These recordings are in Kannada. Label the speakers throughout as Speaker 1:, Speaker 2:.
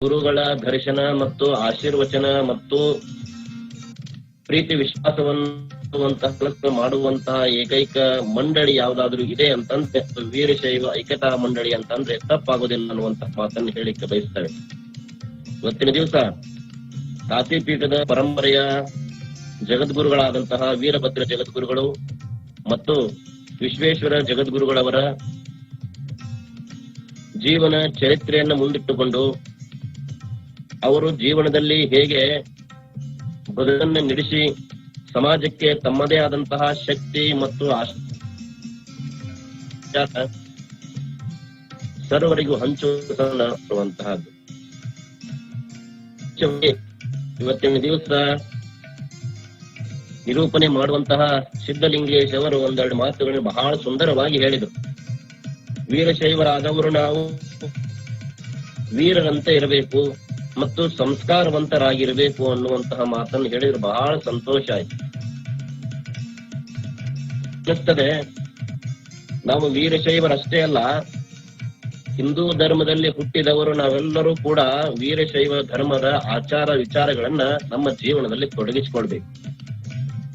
Speaker 1: ಗುರುಗಳ ದರ್ಶನ ಮತ್ತು ಆಶೀರ್ವಚನ ಮತ್ತು ಪ್ರೀತಿ ವಿಶ್ವಾಸವಂತಹ ಕೆಲಸ ಮಾಡುವಂತಹ ಏಕೈಕ ಮಂಡಳಿ ಯಾವ್ದಾದ್ರು ಇದೆ ಅಂತಂದ್ರೆ, ವೀರಶೈವ ಐಕ್ಯತಾ ಮಂಡಳಿ ಅಂತಂದ್ರೆ ತಪ್ಪಾಗೋದಿಲ್ಲ ಅನ್ನುವಂತಹ ಮಾತನ್ನು ಹೇಳಿಕ್ಕೆ ಬಯಸ್ತಾರೆ. ಇವತ್ತಿನ ದಿವಸ ಕಾಶಿಪೀಠದ ಪರಂಪರೆಯ ಜಗದ್ಗುರುಗಳಾದಂತಹ ವೀರಭದ್ರ ಜಗದ್ಗುರುಗಳು ಮತ್ತು ವಿಶ್ವೇಶ್ವರ ಜಗದ್ಗುರುಗಳವರ ಜೀವನ ಚರಿತ್ರೆಯನ್ನು ಮುಂದಿಟ್ಟುಕೊಂಡು ಅವರು ಜೀವನದಲ್ಲಿ ಹೇಗೆ ಬದುಕನ್ನು ನಡೆಸಿ ಸಮಾಜಕ್ಕೆ ತಮ್ಮದೇ ಆದಂತಹ ಶಕ್ತಿ ಮತ್ತು ಸರ್ವರಿಗೂ ಹಂಚುವಂತಹದ್ದು ಇವತ್ತಿನ ದಿವಸ ನಿರೂಪಣೆ ಮಾಡುವಂತಹ ಸಿದ್ಧಲಿಂಗೇಶ್ ಅವರು ಒಂದೆರಡು ಮಾತುಗಳನ್ನು ಬಹಳ ಸುಂದರವಾಗಿ ಹೇಳಿದರು. ವೀರಶೈವರಾದವರು ನಾವು ವೀರರಂತೆ ಇರಬೇಕು. ಮತ್ತು ಸಂಸ್ಕಾರವಂತರಾಗಿರಬೇಕು ಅನ್ನುವಂತಹ ಮಾತನ್ನು ಹೇಳಿದ್ರೆ ಬಹಳ ಸಂತೋಷ ಆಯ್ತು. ಅನ್ನಿಸ್ತದೆ, ನಾವು ವೀರಶೈವರಷ್ಟೇ ಅಲ್ಲ, ಹಿಂದೂ ಧರ್ಮದಲ್ಲಿ ಹುಟ್ಟಿದವರು ನಾವೆಲ್ಲರೂ ಕೂಡ ವೀರಶೈವ ಧರ್ಮದ ಆಚಾರ ವಿಚಾರಗಳನ್ನ ನಮ್ಮ ಜೀವನದಲ್ಲಿ ತೊಡಗಿಸಿಕೊಳ್ಬೇಕು.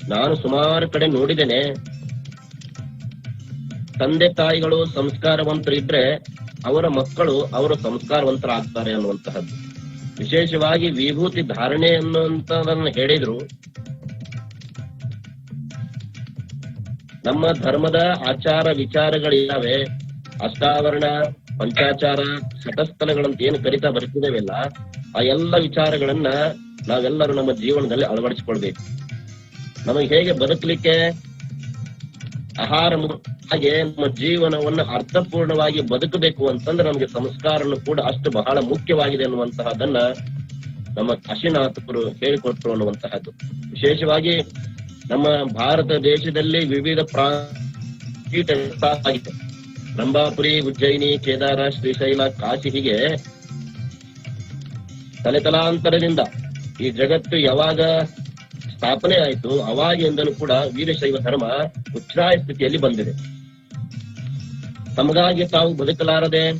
Speaker 1: ನಾನು ಸುಮಾರು ಕಡೆ ನೋಡಿದ್ದೇನೆ, ತಂದೆ ತಾಯಿಗಳು ಸಂಸ್ಕಾರವಂತರಿದ್ರೆ ಅವರ ಮಕ್ಕಳು ಅವರು ಸಂಸ್ಕಾರವಂತರಾಗ್ತಾರೆ ಅನ್ನುವಂತಹದ್ದು. ವಿಶೇಷವಾಗಿ ವಿಭೂತಿ ಧಾರಣೆ ಅನ್ನುವಂಥದನ್ನು ಹೇಳಿದ್ರು. ನಮ್ಮ ಧರ್ಮದ ಆಚಾರ ವಿಚಾರಗಳಿದ್ದಾವೆ. ಅಷ್ಟಾವರಣ, ಪಂಚಾಚಾರ ಶತಸ್ಥಲಗಳಂತ ಏನು ಕರಿತಾ ಬರ್ತಿದ್ದೇವೆಲ್ಲ, ಆ ಎಲ್ಲ ವಿಚಾರಗಳನ್ನ ನಾವೆಲ್ಲರೂ ನಮ್ಮ ಜೀವನದಲ್ಲಿ ಅಳವಡಿಸಿಕೊಳ್ಬೇಕು. ನಮಗೆ ಹೇಗೆ ಬದುಕಲಿಕ್ಕೆ ಆಹಾರ ಹಾಗೆ ನಮ್ಮ ಜೀವನವನ್ನು ಅರ್ಥಪೂರ್ಣವಾಗಿ ಬದುಕಬೇಕು ಅಂತಂದ್ರೆ ನಮಗೆ ಸಂಸ್ಕಾರನು ಕೂಡ ಅಷ್ಟು ಬಹಳ ಮುಖ್ಯವಾಗಿದೆ ಅನ್ನುವಂತಹದನ್ನ ನಮ್ಮ ಕಾಶಿನಾಥರು ಹೇಳಿಕೊಟ್ರು ಅನ್ನುವಂತಹದ್ದು. ವಿಶೇಷವಾಗಿ ನಮ್ಮ ಭಾರತ ದೇಶದಲ್ಲಿ ವಿವಿಧ ಪ್ರಾ ರಂಭಾಪುರಿ, ಉಜ್ಜಯಿನಿ, ಕೇದಾರ, ಶ್ರೀಶೈಲ, ಕಾಶಿ ಹೀಗೆ ತಲೆತಲಾಂತರದಿಂದ ಈ ಜಗತ್ತು ಯಾವಾಗ ಸ್ಥಾಪನೆ ಆಯಿತು, ಅವಾಗಿಂದಲೂ ಕೂಡ ವೀರಶೈವ ಧರ್ಮ ಉಚ್ಛ್ರಾಯ ಸ್ಥಿತಿಯಲ್ಲಿ ಬಂದಿದೆ. ತಮಗಾಗಿ ತಾವು ಬದುಕಲಾರದೆ,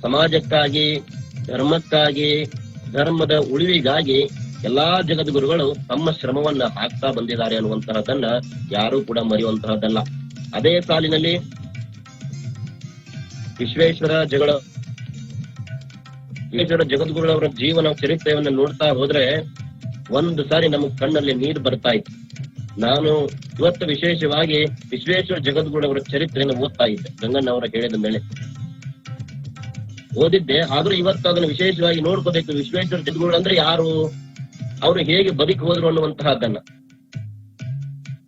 Speaker 1: ಸಮಾಜಕ್ಕಾಗಿ, ಧರ್ಮಕ್ಕಾಗಿ, ಧರ್ಮದ ಉಳಿವಿಗಾಗಿ ಎಲ್ಲಾ ಜಗದ್ಗುರುಗಳು ತಮ್ಮ ಶ್ರಮವನ್ನ ಹಾಕ್ತಾ ಬಂದಿದ್ದಾರೆ ಅನ್ನುವಂತಹದನ್ನ ಯಾರೂ ಕೂಡ ಮರೆಯುವಂತಹದ್ದಲ್ಲ. ಅದೇ ಸಾಲಿನಲ್ಲಿ ವಿಶ್ವೇಶ್ವರ ಜಗಳ, ವಿಶ್ವೇಶ್ವರ ಜಗದ್ಗುರುಗಳವರ ಜೀವನ ಚರಿತ್ರೆಯನ್ನ ನೋಡ್ತಾ ಹೋದ್ರೆ ಒಂದು ಸಾರಿ ನಮಗ್ ಕಣ್ಣಲ್ಲಿ ನೀರು ಬರ್ತಾ ಇತ್ತು. ನಾನು ಇವತ್ತು ವಿಶೇಷವಾಗಿ ವಿಶ್ವೇಶ್ವರ ಜಗದ್ಗುರುವರ ಚರಿತ್ರೆಯನ್ನು ಓದ್ತಾ ಇದ್ದೆ. ಗಂಗಣ್ಣವರ ಹೇಳಿದ ಮೇಲೆ. ಓದಿದ್ದೆ, ಆದ್ರೂ ಇವತ್ತು ಅದನ್ನು ವಿಶೇಷವಾಗಿ ನೋಡ್ಕೋಬೇಕು. ವಿಶ್ವೇಶ್ವರ ಜಗದ್ಗುಡ ಅಂದ್ರೆ ಯಾರು? ಅವರು ಹೇಗೆ ಬದುಕಿ ಹೋದ್ರು ಅನ್ನುವಂತಹದ್ದನ್ನ.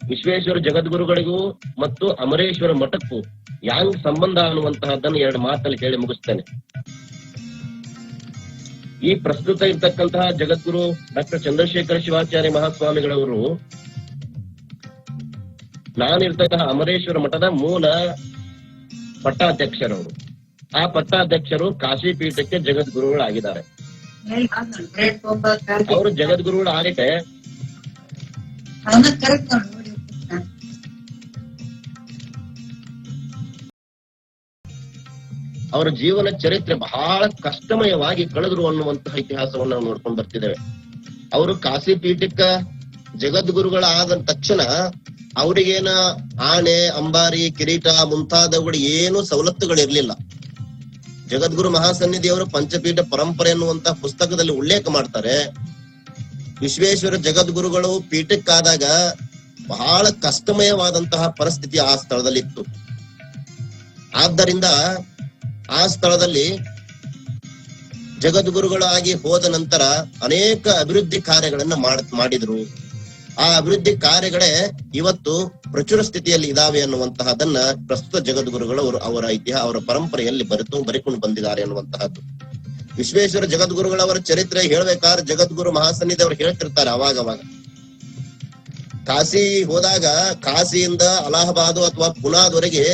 Speaker 1: ವಿಶ್ವೇಶ್ವರ ಜಗದ್ಗುರುಗಳಿಗೂ ಮತ್ತು ಅಮರೇಶ್ವರ ಮಠಕ್ಕೂ ಯಾಂಗ್ ಸಂಬಂಧ ಅನ್ನುವಂತಹದ್ದನ್ನು ಎರಡು ಮಾತಲ್ಲಿ ಹೇಳಿ ಮುಗಿಸ್ತೇನೆ. ಈ ಪ್ರಸ್ತುತ ಇರ್ತಕ್ಕಂತಹ ಜಗದ್ಗುರು ಡಾಕ್ಟರ್ ಚಂದ್ರಶೇಖರ ಶಿವಾಚಾರ್ಯ ಮಹಾಸ್ವಾಮಿಗಳವರು ನಾನಿರ್ತಕ್ಕಂತಹ ಅಮರೇಶ್ವರ ಮಠದ ಮೂಲ ಪಟ್ಟಾಧ್ಯಕ್ಷರವರು. ಆ ಪಟ್ಟಾಧ್ಯಕ್ಷರು ಕಾಶಿ ಪೀಠಕ್ಕೆ ಜಗದ್ಗುರುಗಳಾಗಿದ್ದಾರೆ. ಅವರು ಜಗದ್ಗುರುಗಳು ಅವರ ಜೀವನ ಚರಿತ್ರೆ ಬಹಳ ಕಷ್ಟಮಯವಾಗಿ ಕಳೆದ್ರು ಅನ್ನುವಂತಹ ಇತಿಹಾಸವನ್ನು ನಾವು ನೋಡ್ಕೊಂಡು ಬರ್ತಿದ್ದೇವೆ. ಅವರು ಕಾಶಿ ಪೀಠಕ್ಕ ಜಗದ್ಗುರುಗಳಾದ ತಕ್ಷಣ ಅವರಿಗೇನ ಆನೆ ಅಂಬಾರಿ, ಕಿರೀಟ ಮುಂತಾದವುಗಳು ಏನು ಸವಲತ್ತುಗಳಿರ್ಲಿಲ್ಲ. ಜಗದ್ಗುರು ಮಹಾಸನ್ನಿಧಿಯವರು ಪಂಚಪೀಠ ಪರಂಪರೆ ಅನ್ನುವಂತಹ ಪುಸ್ತಕದಲ್ಲಿ ಉಲ್ಲೇಖ ಮಾಡ್ತಾರೆ. ವಿಶ್ವೇಶ್ವರ ಜಗದ್ಗುರುಗಳು ಪೀಠಕ್ಕಾದಾಗ ಬಹಳ ಕಷ್ಟಮಯವಾದಂತಹ ಪರಿಸ್ಥಿತಿ ಆ ಸ್ಥಳದಲ್ಲಿ ಇತ್ತು ಆದ್ದರಿಂದ ಆ ಸ್ಥಳದಲ್ಲಿ ಜಗದ್ಗುರುಗಳಾಗಿ ಹೋದ ನಂತರ ಅನೇಕ ಅಭಿವೃದ್ಧಿ ಕಾರ್ಯಗಳನ್ನ ಮಾಡ್, ಮಾಡಿದ್ರು. ಆ ಅಭಿವೃದ್ಧಿ ಕಾರ್ಯಗಳೇ ಇವತ್ತು ಪ್ರಚುರ ಸ್ಥಿತಿಯಲ್ಲಿ ಇದಾವೆ ಅನ್ನುವಂತಹದನ್ನ ಪ್ರಸ್ತುತ ಜಗದ್ಗುರುಗಳು ಅವರು, ಅವರ ಇತಿಹಾಸ ಅವರ ಪರಂಪರೆಯಲ್ಲಿ ಬರೆತು ಬರಿಕೊಂಡು ಬಂದಿದ್ದಾರೆ ಅನ್ನುವಂತಹದ್ದು. ವಿಶ್ವೇಶ್ವರ ಜಗದ್ಗುರುಗಳವರ ಚರಿತ್ರೆ ಹೇಳ್ಬೇಕಾದ್ರೆ ಜಗದ್ಗುರು ಮಹಾಸನ್ನಿಧಿ ಅವರು ಹೇಳ್ತಿರ್ತಾರೆ ಅವಾಗ ಅವಾಗ ಕಾಶಿ ಹೋದಾಗ, ಕಾಶಿಯಿಂದ ಅಲಹಾಬಾದ್ ಅಥವಾ ಪುನಾದವರೆಗೆ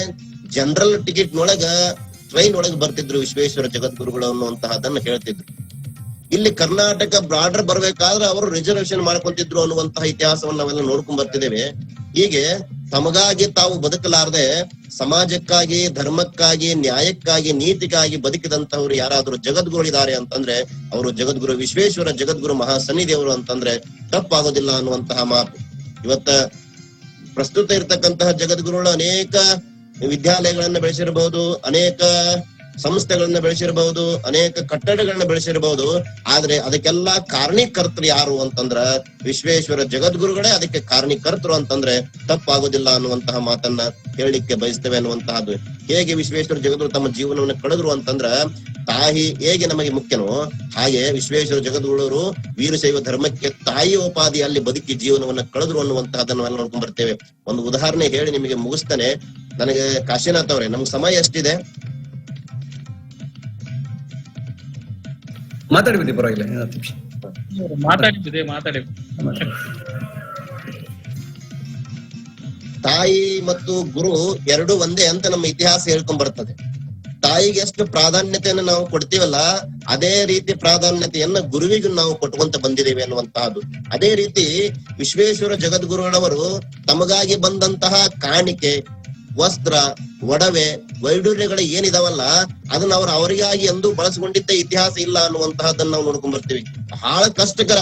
Speaker 1: ಜನರಲ್ ಟಿಕೆಟ್ ನೊಳಗ ಟ್ರೈನ್ ಒಳಗೆ ಬರ್ತಿದ್ರು ವಿಶ್ವೇಶ್ವರ ಜಗದ್ಗುರುಗಳು ಅನ್ನುವಂತಹದನ್ನ ಹೇಳ್ತಿದ್ರು. ಇಲ್ಲಿ ಕರ್ನಾಟಕ ಬಾರ್ಡರ್ ಬರ್ಬೇಕಾದ್ರೆ ಅವರು ರಿಸರ್ವೇಶನ್ ಮಾಡ್ಕೊಂತಿದ್ರು ಅನ್ನುವಂತಹ ಇತಿಹಾಸವನ್ನ ನಾವೆಲ್ಲ ನೋಡ್ಕೊಂಡ್ ಬರ್ತಿದ್ದೇವೆ. ಹೀಗೆ ತಮಗಾಗಿ ತಾವು ಬದುಕಲಾರದೆ ಸಮಾಜಕ್ಕಾಗಿ, ಧರ್ಮಕ್ಕಾಗಿ, ನ್ಯಾಯಕ್ಕಾಗಿ, ನೀತಿಗಾಗಿ ಬದುಕಿದಂತವ್ರು ಯಾರಾದ್ರೂ ಜಗದ್ಗುರುಗಳಿದ್ದಾರೆ ಅಂತಂದ್ರೆ ಅವರು ಜಗದ್ಗುರು ವಿಶ್ವೇಶ್ವರ ಜಗದ್ಗುರು ಮಹಾಸನ್ನಿದೇವರು ಅಂತಂದ್ರೆ ತಪ್ಪಾಗೋದಿಲ್ಲ ಅನ್ನುವಂತಹ ಮಾತು. ಇವತ್ತ ಪ್ರಸ್ತುತ ಇರತಕ್ಕಂತಹ ಜಗದ್ಗುರುಗಳು ಅನೇಕ ವಿದ್ಯಾಲಯಗಳನ್ನ ಬೆಳೆಸಿರಬಹುದು, ಅನೇಕ ಸಂಸ್ಥೆಗಳನ್ನ ಬೆಳೆಸಿರಬಹುದು, ಅನೇಕ ಕಟ್ಟಡಗಳನ್ನ ಬೆಳೆಸಿರಬಹುದು, ಆದ್ರೆ ಅದಕ್ಕೆಲ್ಲ ಕಾರಣೀಕರ್ತರು ಯಾರು ಅಂತಂದ್ರ ವಿಶ್ವೇಶ್ವರ ಜಗದ್ಗುರುಗಳೇ ಅದಕ್ಕೆ ಕಾರಣೀಕರ್ತರು ಅಂತಂದ್ರೆ ತಪ್ಪಾಗೋದಿಲ್ಲ ಅನ್ನುವಂತಹ ಮಾತನ್ನ ಹೇಳಲಿಕ್ಕೆ ಬಯಸ್ತೇವೆ ಅನ್ನುವಂತಹದ್ದು. ಹೇಗೆ ವಿಶ್ವೇಶ್ವರ ಜಗದ್ಗುರು ತಮ್ಮ ಜೀವನವನ್ನು ಕಳೆದ್ರು ಅಂತಂದ್ರ ತಾಯಿ ಹೇಗೆ ನಮಗೆ ಮುಖ್ಯನೋ ಹಾಗೆ ವಿಶ್ವೇಶ್ವರ ಜಗದ್ಗುರುವರು ವೀರಶೈವ ಧರ್ಮಕ್ಕೆ ತಾಯಿ ತಾಯಿಯೋಪಾದಿಯಲ್ಲಿ ಬದುಕಿ ಜೀವನವನ್ನ ಕಳೆದ್ರು ಅನ್ನುವಂತಹದನ್ನ ನಾವು ನೋಡ್ಕೊಂಡ್ ಬರ್ತೇವೆ. ಒಂದು ಉದಾಹರಣೆ ಹೇಳಿ ನಿಮಗೆ ಮುಗಿಸ್ತಾನೆ. ನನಗೆ ಕಾಶಿನಾಥ್ ಅವ್ರೆ ನಮ್ಗೆ ಸಮಯ ಎಷ್ಟಿದೆ?
Speaker 2: ಮಾತಾಡ್ಬಿಡಿ ಪರವಾಗಿಲ್ಲ.
Speaker 3: ಮಾತಾಡಿ
Speaker 1: ತಾಯಿ ಮತ್ತು ಗುರು ಎರಡು ಒಂದೇ ಅಂತ ನಮ್ಮ ಇತಿಹಾಸ ಹೇಳ್ಕೊಂಡ್ ಬರ್ತದೆ ತಾಯಿಗೆ ಎಷ್ಟು ಪ್ರಾಧಾನ್ಯತೆಯನ್ನು ನಾವು ಕೊಡ್ತೀವಲ್ಲ ಅದೇ ರೀತಿ ಪ್ರಾಧಾನ್ಯತೆಯನ್ನ ಗುರುವಿಗೂ ನಾವು ಕೊಟ್ಕೊಂತ ಬಂದಿದ್ದೇವೆ ಅನ್ನುವಂತಹದ್ದು. ಅದೇ ರೀತಿ ವಿಶ್ವೇಶ್ವರ ಜಗದ್ಗುರುಗಳವರು ತಮಗಾಗಿ ಬಂದಂತಹ ಕಾಣಿಕೆ ವಸ್ತ್ರ, ಒಡವೆ ವೈಡೂರ್ಯಗಳು ಏನಿದಾವಲ್ಲ, ಅದನ್ನ ಅವ್ರ ಅವರಿಗಾಗಿ ಎಂದು ಬಳಸಿಕೊಂಡಿದ್ದ ಇತಿಹಾಸ ಇಲ್ಲ ಅನ್ನುವಂತಹದನ್ನ ನಾವು ನೋಡ್ಕೊಂಡ್ ಬರ್ತೀವಿ. ಬಹಳ ಕಷ್ಟಕರ.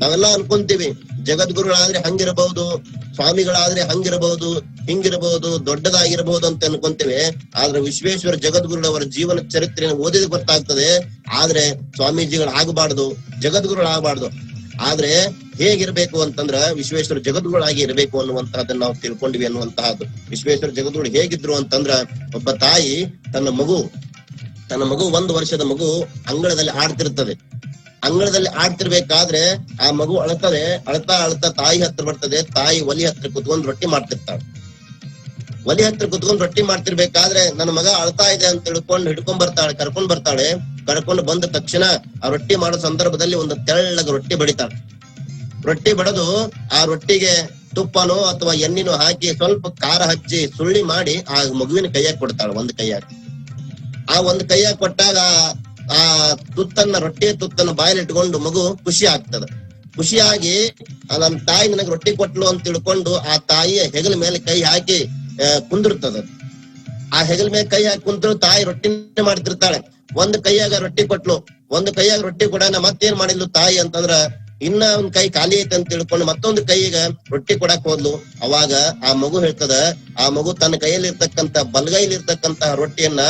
Speaker 1: ನಾವೆಲ್ಲ ಅನ್ಕೊಂತೀವಿ, ಜಗದ್ಗುರುಗಳಾದ್ರೆ ಹಂಗಿರಬಹುದು ಸ್ವಾಮಿಗಳಾದ್ರೆ ಹಂಗಿರಬಹುದು ಹಿಂಗಿರಬಹುದು ದೊಡ್ಡದಾಗಿರಬಹುದು ಅಂತ ಅನ್ಕೊಂತೀವಿ. ಆದ್ರೆ ವಿಶ್ವೇಶ್ವರ ಜಗದ್ಗುರುಗಳವರ ಜೀವನ ಚರಿತ್ರೆಯನ್ನು ಓದಿದ ಗೊತ್ತಾಗ್ತದೆ. ಆದ್ರೆ ಸ್ವಾಮೀಜಿಗಳು ಆಗಬಾರ್ದು ಜಗದ್ಗುರುಗಳಾಗಬಾರ್ದು ಆದ್ರೆ ಹೇಗಿರ್ಬೇಕು ಅಂತಂದ್ರ ವಿಶ್ವೇಶ್ವರ ಜಗದ್ಗುಳಾಗಿ ಇರಬೇಕು ಅನ್ನುವಂತಹದನ್ನ ನಾವು ತಿಳ್ಕೊಂಡಿವಿ ಅನ್ನುವಂತಹದ್ದು. ವಿಶ್ವೇಶ್ವರ ಜಗದ್ಗುಳು ಹೇಗಿದ್ರು ಅಂತಂದ್ರ ಒಬ್ಬ ತಾಯಿ ತನ್ನ ಮಗು ತನ್ನ ಮಗು ಒಂದು ವರ್ಷದ ಮಗು ಅಂಗಳದಲ್ಲಿ ಆಡ್ತಿರ್ತದೆ. ಅಂಗಳದಲ್ಲಿ ಆಡ್ತಿರ್ಬೇಕಾದ್ರೆ ಆ ಮಗು ಅಳತದೆ, ಅಳ್ತಾ ಅಳ್ತಾ ತಾಯಿ ಹತ್ರ ಬರ್ತದೆ, ತಾಯಿ ಒಲಿ ಹತ್ರ ಕುತ್ಕೊಂಡ್ ರೊಟ್ಟಿ ಮಾಡ್ತಿರ್ತಾಳೆ. ಒಲಿ ಹತ್ರ ಕುತ್ಕೊಂಡ್ ರೊಟ್ಟಿ ಮಾಡ್ತಿರ್ಬೇಕಾದ್ರೆ ನನ್ನ ಮಗ ಅಳ್ತಾ ಇದೆ ಅಂತ ತಿಳ್ಕೊಂಡು ಹಿಡ್ಕೊಂಡ್ ಬರ್ತಾಳೆ, ಕರ್ಕೊಂಡ್ ಬರ್ತಾಳೆ, ಕರ್ಕೊಂಡು ಬಂದ ತಕ್ಷಣ ಆ ರೊಟ್ಟಿ ಮಾಡೋ ಸಂದರ್ಭದಲ್ಲಿ ಒಂದು ತೆಳ್ಳಗ ರೊಟ್ಟಿ ಬಡಿತಾಳೆ ರೊಟ್ಟಿ ಬಡದು, ಆ ರೊಟ್ಟಿಗೆ ತುಪ್ಪನೋ ಅಥವಾ ಎಣ್ಣಿನೋ ಹಾಕಿ ಸ್ವಲ್ಪ ಖಾರ ಹಚ್ಚಿ ಸುಳ್ಳಿ ಮಾಡಿ ಆ ಮಗುವಿನ ಕೈಯಾಗ ಕೊಡ್ತಾಳ, ಒಂದ್ ಕೈಯಾಗ. ಆ ಒಂದ್ ಕೈಯಾಗ ಕೊಟ್ಟಾಗ ಆ ತುತ್ತನ್ನ, ರೊಟ್ಟಿಯ ತುತ್ತನ್ನ ಬಾಯಲ್ಲಿ ಇಟ್ಕೊಂಡು ಮಗು ಖುಷಿ ಆಗ್ತದ. ಖುಷಿಯಾಗಿ ನಮ್ಮ ನಮ್ ತಾಯಿ ನನಗೆ ರೊಟ್ಟಿ ಕೊಟ್ಲು ಅಂತ ತಿಳ್ಕೊಂಡು ಆ ತಾಯಿಯ ಹೆಗಲ ಮೇಲೆ ಕೈ ಹಾಕಿ ಕುಂದಿರ್ತದ. ಆ ಹೆಗಲ ಮೇಲೆ ಕೈ ಹಾಕಿ ಕುಂತರು ತಾಯಿ ರೊಟ್ಟಿನೇ ಮಾಡ್ತಿರ್ತಾಳೆ. ಒಂದ್ ಕೈಯಾಗ ರೊಟ್ಟಿ ಕೊಟ್ಲು, ಒಂದ್ ಕೈಯಾಗ ರೊಟ್ಟಿ ಕೊಡಾನ ಮತ್ತೇನ್ ಮಾಡಿದ್ಲು ತಾಯಿ ಅಂತಂದ್ರ ಇನ್ನ ಒಂದ್ ಕೈ ಖಾಲಿ ಐತೆ ಅಂತ ತಿಳ್ಕೊಂಡು ಮತ್ತೊಂದು ಕೈಗ ರೊಟ್ಟಿ ಕೊಡಕ್ ಹೋದ್ಲು. ಅವಾಗ ಆ ಮಗು ಹೇಳ್ತದ, ಆ ಮಗು ತನ್ನ ಕೈಯಲ್ಲಿ ಇರ್ತಕ್ಕಂತ ಬಲಗೈಲಿ ಇರ್ತಕ್ಕಂತ ರೊಟ್ಟಿಯನ್ನ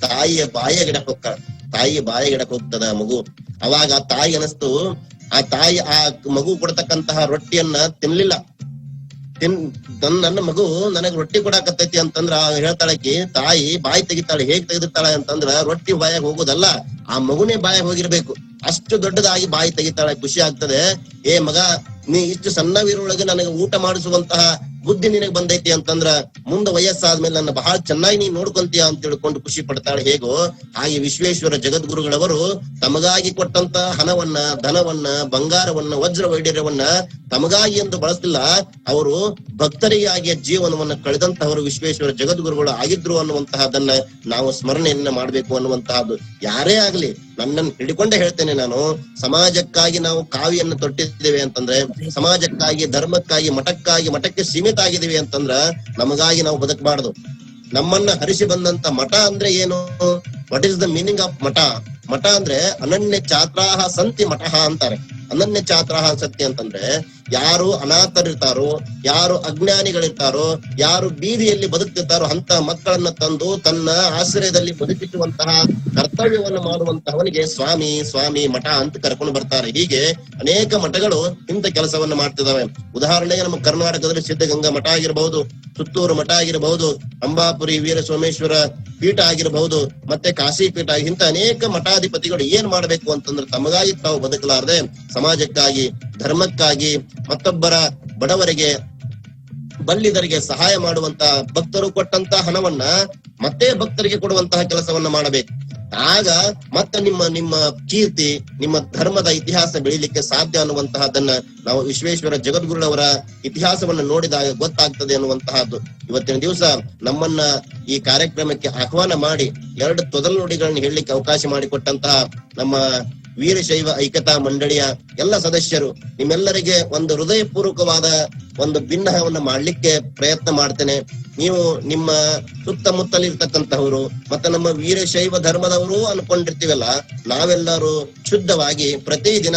Speaker 1: ತಾಯಿಯ ಬಾಯ ಗಿಡಕ್ ಹೋಗ್ತಾಳ. ತಾಯಿ ಬಾಯ ಗಿಡಕ್ ಹೋಗ್ತದ ಆ ಮಗು. ಅವಾಗ ಆ ತಾಯಿ ಅನಸ್ತು, ಆ ತಾಯಿ ಆ ಮಗು ಕೊಡ್ತಕ್ಕಂತಹ ರೊಟ್ಟಿಯನ್ನ ತಿನ್ಲಿಲ್ಲ. ತಿನ್ ನನ್- ನನ್ನ ಮಗು ನನಗ್ ರೊಟ್ಟಿ ಕೊಡಾಕತ್ತೈತಿ ಅಂತಂದ್ರ ಹೇಳ್ತಾಳಕಿ ತಾಯಿ, ಬಾಯಿ ತೆಗಿತಾಳೆ, ಹೇಗ್ ತೆಗೆದಿರ್ತಾಳೆ ಅಂತಂದ್ರ ರೊಟ್ಟಿ ಬಾಯಾಗ ಹೋಗೋದಲ್ಲ, ಆ ಮಗುನೇ ಬಾಯಾಗ ಹೋಗಿರ್ಬೇಕು. ಅಷ್ಟು ದೊಡ್ಡದಾಗಿ ಬಾಯಿ ತೆಗಿತಾಳೆ, ಖುಷಿ ಆಗ್ತದೆ. ಏ ಮಗ, ನೀ ಇಷ್ಟು ಸಣ್ಣವಿರೊಳಗೆ ನನಗೆ ಊಟ ಮಾಡಿಸುವಂತಹ ಬುದ್ಧಿ ನಿನಗೆ ಬಂದೈತಿ ಅಂತಂದ್ರ ಮುಂದ ವಯಸ್ಸಾದ್ಮೇಲೆ ನನ್ನ ಬಹಳ ಚೆನ್ನಾಗಿ ನೀನ್ ನೋಡ್ಕೊಂತೀಯ ಅಂತ ತಿಳ್ಕೊಂಡು ಖುಷಿ ಪಡ್ತಾಳೆ ಹೇಗೋ, ಹಾಗೆ ವಿಶ್ವೇಶ್ವರ ಜಗದ್ಗುರುಗಳವರು ತಮಗಾಗಿ ಕೊಟ್ಟಂತ ಹಣವನ್ನ, ಧನವನ್ನ, ಬಂಗಾರವನ್ನ, ವಜ್ರ ವೈಢ್ಯವನ್ನ ತಮಗಾಗಿ ಎಂದು ಬಳಸಲಿಲ್ಲ ಅವರು ಭಕ್ತರಿಗಾಗಿ ಜೀವನವನ್ನ ಕಳೆದಂತಹವರು ವಿಶ್ವೇಶ್ವರ ಜಗದ್ಗುರುಗಳು ಆಗಿದ್ರು ಅನ್ನುವಂತಹದನ್ನ ನಾವು ಸ್ಮರಣೆಯನ್ನ ಮಾಡ್ಬೇಕು ಅನ್ನುವಂತಹದ್ದು. ಯಾರೇ ಆಗ್ಲಿ, ನನ್ನನ್ನು ಹಿಡ್ಕೊಂಡೇ ಹೇಳ್ತೇನೆ ನಾನು, ಸಮಾಜಕ್ಕಾಗಿ ನಾವು ಕಾವಿಯನ್ನು ತೊಟ್ಟಿದ್ದೇವೆ ಅಂತಂದ್ರೆ, ಸಮಾಜಕ್ಕಾಗಿ, ಧರ್ಮಕ್ಕಾಗಿ, ಮಠಕ್ಕಾಗಿ, ಮಠಕ್ಕೆ ಸೀಮಿತ ಆಗಿದ್ದೀವಿ ಅಂತಂದ್ರ ನಮಗಾಗಿ ನಾವು ಬದುಕಬಾರದು. ನಮ್ಮನ್ನ ಹರಿಸಿ ಬಂದಂತ ಮಠ ಅಂದ್ರೆ ಏನು? What is the meaning of math? ಮಠ ಅಂದ್ರೆ ಅನನ್ಯ ಛಾತ್ರಾಹ ಸಂತಿ ಮಠ ಅಂತಾರೆ. ಅನನ್ಯ ಛಾತ್ರಾಹ ಸತ್ಯ ಅಂತಂದ್ರೆ ಯಾರು ಅನಾಥರಿರ್ತಾರೋ, ಯಾರು ಅಜ್ಞಾನಿಗಳಿರ್ತಾರೋ, ಯಾರು ಬೀದಿಯಲ್ಲಿ ಬದುಕ್ತಿರ್ತಾರೋ ಅಂತ ಮಕ್ಕಳನ್ನ ತಂದು ತನ್ನ ಆಶ್ರಯದಲ್ಲಿ ಬದುಕಿಸುವಂತಹ ಕರ್ತವ್ಯವನ್ನು ಮಾಡುವಂತಹವನಿಗೆ ಸ್ವಾಮಿ ಸ್ವಾಮಿ ಮಠ ಅಂತ ಕರ್ಕೊಂಡು ಬರ್ತಾರೆ. ಹೀಗೆ ಅನೇಕ ಮಠಗಳು ಇಂತ ಕೆಲಸವನ್ನ ಮಾಡ್ತಿದ್ದಾವೆ. ಉದಾಹರಣೆಗೆ ನಮ್ಮ ಕರ್ನಾಟಕದಲ್ಲಿ ಸಿದ್ಧಗಂಗಾ ಮಠ ಆಗಿರಬಹುದು, ಸುತ್ತೂರು ಮಠ ಆಗಿರಬಹುದು, ಅಂಬಾಪುರಿ ವೀರ ಸೋಮೇಶ್ವರ ಪೀಠ ಆಗಿರಬಹುದು, ಮತ್ತೆ ಕಾಶಿ ಪೀಠ ಇಂಥ ಅನೇಕ ಮಠಾಧಿಪತಿಗಳು ಏನ್ ಮಾಡ್ಬೇಕು ಅಂತಂದ್ರೆ ತಮಗಾಗಿ ತಾವು ಬದುಕಲಾರದೆ ಸಮಾಜಕ್ಕಾಗಿ, ಧರ್ಮಕ್ಕಾಗಿ ಮತ್ತೊಬ್ಬರ ಬಡವರಿಗೆ, ಬಲ್ಲಿದರಿಗೆ ಸಹಾಯ ಮಾಡುವಂತ ಭಕ್ತರು ಕೊಟ್ಟಂತ ಹಣವನ್ನ ಮತ್ತೆ ಭಕ್ತರಿಗೆ ಕೊಡುವಂತಹ ಕೆಲಸವನ್ನ ಮಾಡಬೇಕು. ಆಗ ಮತ್ತೆ ನಿಮ್ಮ ನಿಮ್ಮ ಕೀರ್ತಿ, ನಿಮ್ಮ ಧರ್ಮದ ಇತಿಹಾಸ ಬೆಳಿಲಿಕ್ಕೆ ಸಾಧ್ಯ ಅನ್ನುವಂತಹದನ್ನ ನಾವು ವಿಶ್ವೇಶ್ವರ ಜಗದ್ಗುರುಳವರ ಇತಿಹಾಸವನ್ನು ನೋಡಿದಾಗ ಗೊತ್ತಾಗ್ತದೆ ಅನ್ನುವಂತಹದ್ದು. ಇವತ್ತಿನ ದಿವಸ ನಮ್ಮನ್ನ ಈ ಕಾರ್ಯಕ್ರಮಕ್ಕೆ ಆಹ್ವಾನ ಮಾಡಿ ಎರಡು ತೊದಲ್ ನುಡಿಗಳನ್ನ ಹೇಳಲಿಕ್ಕೆ ಅವಕಾಶ ಮಾಡಿಕೊಟ್ಟಂತಹ ನಮ್ಮ ವೀರಶೈವ ಐಕ್ಯತಾ ಮಂಡಳಿಯ ಎಲ್ಲ ಸದಸ್ಯರು ನಿಮ್ಮೆಲ್ಲರಿಗೆ ಒಂದು ಹೃದಯಪೂರ್ವಕವಾದ ಒಂದು ಭಿನ್ನಹವನ್ನ ಮಾಡ್ಲಿಕ್ಕೆ ಪ್ರಯತ್ನ ಮಾಡ್ತೇನೆ. ನೀವು ನಿಮ್ಮ ಸುತ್ತಮುತ್ತಲಿರ್ತಕ್ಕಂತಹವರು ಮತ್ತೆ ನಮ್ಮ ವೀರಶೈವ ಧರ್ಮದವರು ಅನ್ಕೊಂಡಿರ್ತೀವಲ್ಲ, ನಾವೆಲ್ಲರೂ ಶುದ್ಧವಾಗಿ ಪ್ರತಿದಿನ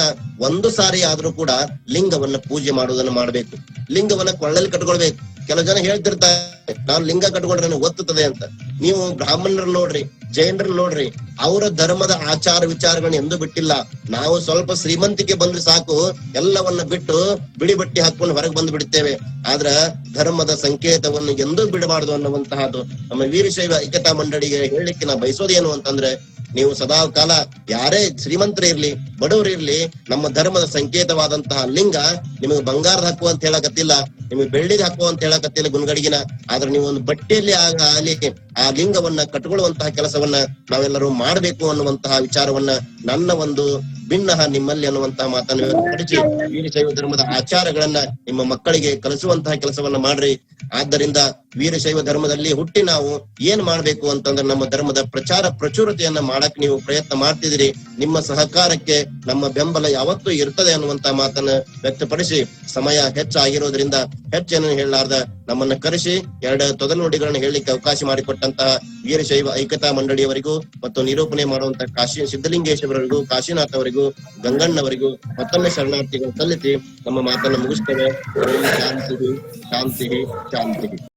Speaker 1: ಒಂದು ಸಾರಿ ಆದ್ರೂ ಕೂಡ ಲಿಂಗವನ್ನ ಪೂಜೆ ಮಾಡುವುದನ್ನು ಮಾಡ್ಬೇಕು. ಲಿಂಗವನ್ನ ಕೊಳ್ಳಲ್ಲಿ ಕಟ್ಕೊಳ್ಬೇಕು. ಕೆಲವು ಜನ ಹೇಳ್ತಿರ್ತಾರೆ, ನಾನು ಲಿಂಗ ಕಟ್ಕೊಂಡ್ರೆ ಒತ್ತುತ್ತದೆ ಅಂತ. ನೀವು ಬ್ರಾಹ್ಮಣರು ನೋಡ್ರಿ ಜೈನರನ್ನ ನೋಡ್ರಿ, ಅವರ ಧರ್ಮದ ಆಚಾರ ವಿಚಾರಗಳನ್ನ ಎಂದೂ ಬಿಟ್ಟಿಲ್ಲ. ನಾವು ಸ್ವಲ್ಪ ಶ್ರೀಮಂತಿಕೆ ಬಂದ್ರೆ ಸಾಕು, ಎಲ್ಲವನ್ನ ಬಿಟ್ಟು ಬಿಳಿ ಬಟ್ಟಿ ಹಾಕೊಂಡು ಹೊರಗೆ ಬಂದು ಬಿಡ್ತೇವೆ. ಆದ್ರ ಧರ್ಮದ ಸಂಕೇತವನ್ನು ಎಂದೂ ಬಿಡಬಾರದು ಅನ್ನುವಂತಹದ್ದು. ನಮ್ಮ ವೀರಶೈವ ಏಕತಾ ಮಂಡಳಿಗೆ ಹೇಳಲಿಕ್ಕೆ ನಾ ಬಯಸೋದೇನು ಅಂತಂದ್ರೆ, ನೀವು ಸದಾ ಕಾಲ ಯಾರೇ ಶ್ರೀಮಂತರೇ ಇರ್ಲಿ ಬಡವರಿರ್ಲಿ, ನಮ್ಮ ಧರ್ಮದ ಸಂಕೇತವಾದಂತಹ ಲಿಂಗ ನಿಮಗೆ ಬಂಗಾರದ ಹಾಕುವ ಅಂತ ಹೇಳಕತ್ತಿಲ್ಲ, ನಿಮಗೆ ಬೆಳ್ಳಿಗೆ ಹಕ್ಕು ಅಂತ ಹೇಳಕತ್ತಿಲ್ಲ ಗುಣಗಡಿಗಿನ. ಆದ್ರೆ ನೀವು ಒಂದು ಬಟ್ಟೆಯಲ್ಲಿ ಆಗ ಅಲ್ಲಿ ಆ ಲಿಂಗವನ್ನ ಕಟ್ಕೊಳ್ಳುವಂತಹ ಕೆಲಸವನ್ನ ನಾವೆಲ್ಲರೂ ಮಾಡಬೇಕು ಅನ್ನುವಂತಹ ವಿಚಾರವನ್ನ ನನ್ನ ಒಂದು ಭಿನ್ನ ನಿಮ್ಮಲ್ಲಿ ಅನ್ನುವಂತಹ ಮಾತನ್ನು ವ್ಯಕ್ತಪಡಿಸಿ ವೀರಶೈವ ಧರ್ಮದ ಆಚಾರಗಳನ್ನ ನಿಮ್ಮ ಮಕ್ಕಳಿಗೆ ಕಲಿಸುವಂತಹ ಕೆಲಸವನ್ನ ಮಾಡ್ರಿ. ಆದ್ದರಿಂದ ವೀರಶೈವ ಧರ್ಮದಲ್ಲಿ ಹುಟ್ಟಿ ನಾವು ಏನ್ ಮಾಡ್ಬೇಕು ಅಂತಂದ್ರೆ ನಮ್ಮ ಧರ್ಮದ ಪ್ರಚಾರ ಪ್ರಚುರತೆಯನ್ನ ಮಾಡಕ್ ನೀವು ಪ್ರಯತ್ನ ಮಾಡ್ತಿದಿರಿ ನಿಮ್ಮ ಸಹಕಾರಕ್ಕೆ ನಮ್ಮ ಬೆಂಬಲ ಯಾವತ್ತೂ ಇರ್ತದೆ ಅನ್ನುವಂತ ಮಾತನ್ನ ವ್ಯಕ್ತಪಡಿಸಿ ಸಮಯ ಹೆಚ್ಚಾಗಿರೋದ್ರಿಂದ ಹೆಚ್ಚೇನು ಹೇಳಲಾರ್ದ ನಮ್ಮನ್ನ ಕರೆಸಿ ಎರಡು ತೊದಲು ಹೇಳಲಿಕ್ಕೆ ಅವಕಾಶ ಮಾಡಿಕೊಟ್ಟಂತಹ ವೀರಶೈವ ಐಕ್ಯತಾ ಮಂಡಳಿಯವರಿಗೂ ಮತ್ತು ನಿರೂಪಣೆ ಮಾಡುವಂತ ಕಾಶಿ ಸಿದ್ದಲಿಂಗೇಶ್ವರರಿಗೂ ಕಾಶಿನಾಥ್ ಅವರಿಗೂ ಗಂಗಣ್ಣವರಿಗೂ ಮತ್ತೊಮ್ಮೆ ಶರಣಾರ್ಥಿಗಳು ಸಲ್ಲಿಸಿ ನಮ್ಮ ಮಾತನ್ನ ಮುಗಿಸ್ತೇವೆ. ಶಾಂತಿ ಶಾಂತಿ ಶಾಂತಿ